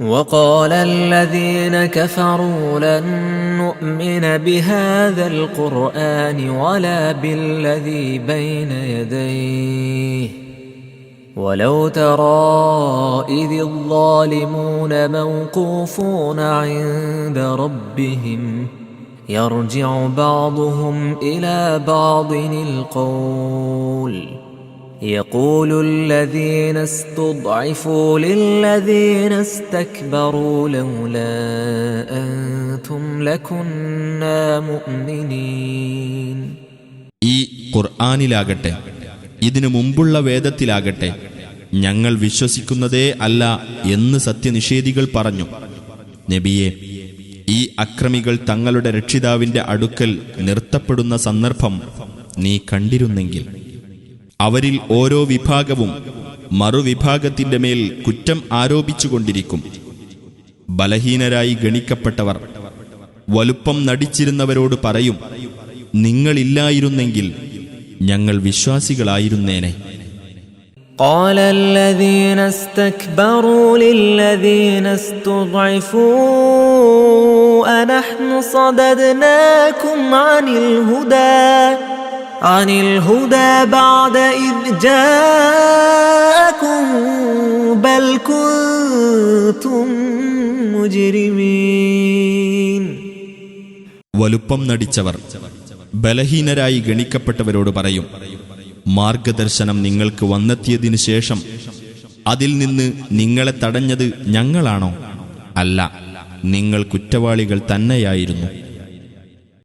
وقال الذين كفروا لن نؤمن بهذا القرآن ولا بالذي بين يديه. ولو ترى إذ الظالمون موقوفون عند ربهم يرجع بعضهم إلى بعض القول. يقول الذين استضعفوا للذين استكبروا لولا أنتم لكنا مؤمنين ഈ ഖുർആാനിലാകട്ടെ ഇതിനു മുമ്പുള്ള വേദത്തിലാകട്ടെ ഞങ്ങൾ വിശ്വസിക്കുന്നതേ അല്ല എന്ന് സത്യനിഷേധികൾ പറഞ്ഞു നബിയെ ഈ അക്രമികൾ തങ്ങളുടെ രക്ഷിതാവിന്റെ അടുക്കൽ നിർത്തപ്പെടുന്ന സന്ദർഭം നീ കണ്ടിരുന്നെങ്കിൽ അവരിൽ ഓരോ വിഭാഗവും മറുവിഭാഗത്തിന്റെ മേൽ കുറ്റം ആരോപിച്ചുകൊണ്ടിരിക്കും ബലഹീനരായി ഗണിക്കപ്പെട്ടവർ വലുപ്പം നടിച്ചിരുന്നവരോട് പറയും നിങ്ങളില്ലായിരുന്നെങ്കിൽ ഞങ്ങൾ വിശ്വാസികളായിരുന്നേനെ قال الذين استكبروا للذين استضعفوا أنحن صددناكم عن الهدى عن الهدى بعد إذ جاءكم بل كنتم مجرمين വലുപ്പം നടിച്ചവർ ബലഹീനരായി ഗണിക്കപ്പെട്ടവരോട് പറയും മാർഗദർശനം നിങ്ങൾക്ക് വന്നെത്തിയതിനു ശേഷം അതിൽ നിന്ന് നിങ്ങളെ തടഞ്ഞത് ഞങ്ങളാണോ അല്ല നിങ്ങൾ കുറ്റവാളികൾ തന്നെയായിരുന്നു